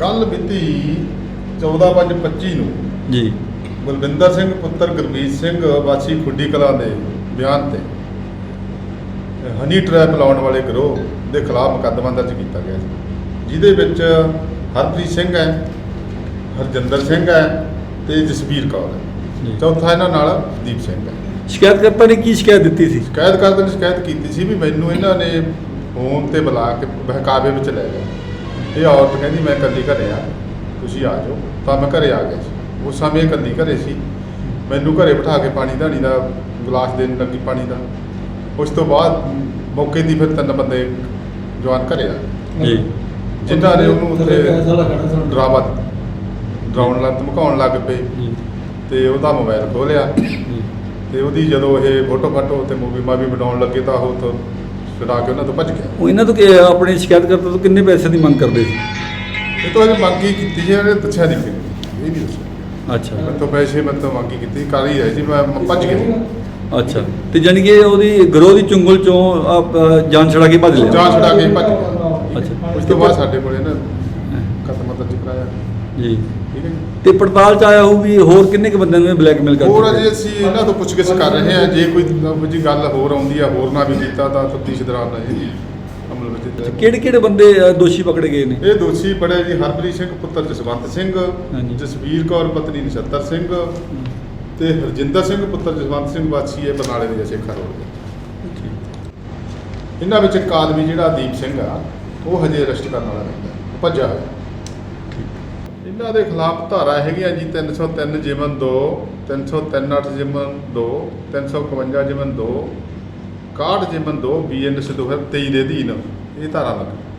ਕੱਲ ਮਿਤੀ 14/5/25 ਨੂੰ ਜੀ। ਬਲਵਿੰਦਰ ਸਿੰਘ ਪੁੱਤਰ ਗੁਰਮੀਤ ਸਿੰਘ ਵਾਸੀ ਖੁੱਡੀ ਕਲਾਂ ਦੇ ਬਿਆਨ ਤੇ ਹਨੀ ਟ੍ਰੈਪ ਲਾਉਣ ਵਾਲੇ ਗਰੋਹ ਦੇ ਖਿਲਾਫ ਮੁਕੱਦਮਾ ਦਰਜ ਕੀਤਾ ਗਿਆ ਸੀ। ਜਿਹਦੇ ਵਿੱਚ ਹਰਪ੍ਰੀਤ ਸਿੰਘ ਹੈ ਹਰਜਿੰਦਰ ਸਿੰਘ ਹੈ ਤੇ ਜਸਵੀਰ ਕੌਰ ਹੈ। ਚੌਥਾ ਇਹਨਾਂ ਨਾਲ ਦੀਪ ਸਿੰਘ ਹੈ। ਸ਼ਿਕਾਇਤਕਰਤਾ ਨੇ ਕੀ ਸ਼ਿਕਾਇਤ ਦਿੱਤੀ ਸੀ? ਸ਼ਿਕਾਇਤ ਕਰਦੇ ਨੇ ਸ਼ਿਕਾਇਤ ਕੀਤੀ ਸੀ ਵੀ ਮੈਨੂੰ ਇਹਨਾਂ ਨੇ ਫੋਨ ਤੇ ਬੁਲਾ ਕੇ ਬਹਿਕਾਵੇ ਵਿੱਚ ਲੈ ਗਏ। ਇਹ ਔਰਤ ਕਹਿੰਦੀ ਮੈਂ ਇਕੱਲੀ ਘਰੇ ਆ ਤੁਸੀਂ ਆ ਜਾਓ। ਤਾਂ ਮੈਂ ਘਰੇ ਆ ਗਿਆ ਸੀ। ਉਸ ਸਮੇਂ ਇਕੱਲੀ ਘਰੇ ਸੀ। ਮੈਨੂੰ ਘਰੇ ਬਿਠਾ ਕੇ ਪਾਣੀ ਧਾਣੀ ਦਾ ਗਲਾਸ ਦੇਣ ਲੱਗੀ ਪਾਣੀ ਦਾ। ਉਸ ਤੋਂ ਬਾਅਦ ਮੌਕੇ ਦੀ ਫਿਰ ਤਿੰਨ ਬੰਦੇ ਜਵਾਨ ਘਰੇ ਆ ਜੀ। ਜਿਨ੍ਹਾਂ ਨੇ ਉਹਨੂੰ ਉੱਥੇ ਡਰਾਵਾ ਡਰਾਉਣ ਲੱਗ ਧਮਕਾਉਣ ਲੱਗ ਪਏ। ਜੀ। ਤੇ ਉਹਦਾ ਮੋਬਾਈਲ ਖੋਲਿਆ ਜੀ। ਤੇ ਉਹਦੀ ਜਦੋਂ ਇਹ ਫੋਟੋ ਫਾਟੋ ਤੇ ਮੂਵੀ ਮਾਵੀ ਬਣਾਉਣ ਲੱਗੇ ਤਾਂ ਉਹ ਤੋਂ ਛੁਡਾ ਕੇ ਉਹਨਾਂ ਤੋਂ ਭੱਜ ਗਿਆ। ਉਹ ਇਹਨਾਂ ਤੋਂ ਕਿ ਆਪਣੇ ਸ਼ਿਕਾਇਤਕਰਤਾ ਤੋਂ ਕਿੰਨੇ ਪੈਸੇ ਦੀ ਮੰਗ ਕਰਦੇ ਸੀ? ਇਹ ਤੋਂ ਅਜੇ ਮੰਗੀ ਕੀਤੀ ਸੀ ਇਹਨੇ ਦੱਸਿਆ ਨਹੀਂ ਕਿ ਇਹ ਨਹੀਂ ਦੱਸਿਆ। ਅੱਛਾ। ਮੈਂ ਤੋਂ ਪੈਸੇ ਮੈਂ ਤੋਂ ਮੰਗੀ ਕੀਤੀ ਕਰ ਹੀ ਰਹੀ ਸੀ ਮੈਂ ਮੈਂ ਭੱਜ ਗਿਆ। ਅੱਛਾ। ਤੇ ਜਾਣੀ ਕਿ ਉਹਦੀ ਗਰੋਹ ਦੀ ਚੁੰਗਲ ਚੋਂ ਆਪ, ਅ, ਜਾਨ ਛੜਾ ਕੇ ਭੱਜ ਲਿਆ? ਜਾਂ ਛੁਡਾ ਕੇ ਭੱਜ ਗਿਆ। ਅੱਛਾ। ਉਸ ਤੋਂ ਬਾਅਦ ਸਾਡੇ ਕੋਲ ਇਹਨਾਂ ਖਤਮ ਦਰਜ ਕਰਾਇਆ ਜੀ। ਠੀਕ ਹੈ ਜੀ। ਤੇ ਪੜਤਾਲ ਚ ਆਇਆ ਹੋਊ ਵੀ ਹੋਰ ਕਿੰਨੇ ਕੁ ਬੰਦਿਆਂ ਨੂੰ ਬਲੈਕਮੇਲ ਕਰਦੇ ਹੋਰ ਅਜੇ ਅਸੀਂ ਇਹਨਾਂ ਤੋਂ ਪੁੱਛਗਿੱਛ ਕਰ ਰਹੇ ਹਾਂ। ਜੇ ਕੋਈ ਇਹੋ ਜਿਹੀ ਗੱਲ ਹੋਰ ਆਉਂਦੀ ਆ ਹੋਰ ਨਾ ਵੀ ਕੀਤਾ ਤਾਂ ਤਫਤੀਸ਼ ਦੌਰਾਨ ਰਹੇ ਅਮਲ ਵਿੱਚ ਕਿਹੜੇ ਕਿਹੜੇ ਬੰਦੇ ਅ, ਦੋਸ਼ੀ ਪਕੜੇ ਗਏ ਨੇ? ਇਹ ਦੋਸ਼ੀ ਬੜੇ ਜੀ ਹਰਪ੍ਰੀਤ ਸਿੰਘ ਪੁੱਤਰ ਜਸਵੰਤ ਸਿੰਘ। ਜਸਵੀਰ ਕੌਰ ਪਤਨੀ ਨਛੱਤਰ ਸਿੰਘ ਤੇ ਹਰਜਿੰਦਰ ਸਿੰਘ ਪੁੱਤਰ ਜਸਵੰਤ ਸਿੰਘ ਵਾਸੀ ਹੈ ਬਰਨਾਲੇ ਦੇ ਸ਼ੇਖਰ ਰੋਡ ਦੇ ਇਹਨਾਂ ਵਿੱਚ ਇੱਕ ਆਦਮੀ ਜਿਹੜਾ ਦੀਪ ਸਿੰਘ ਆ ਉਹ ਹਜੇ ਅਰੈਸਟ ਕਰਨ ਵਾਲਾ ਰਹਿੰਦਾ ਭੱਜਾ ਹੋਇਆ। ਇਹਨਾਂ ਦੇ ਖਿਲਾਫ ਧਾਰਾ ਹੈਗੀਆਂ ਜੀ 303 ਜਿਮਨ 2 303 8 ਜਿਮਨ 2 351 ਜਿਮਨ 2 61 ਜਿਮਨ 2 ਬੀਐਨਐਸ 2023 ਦੇ ਅਧੀਨ ਇਹ ਧਾਰਾ ਲੱਗ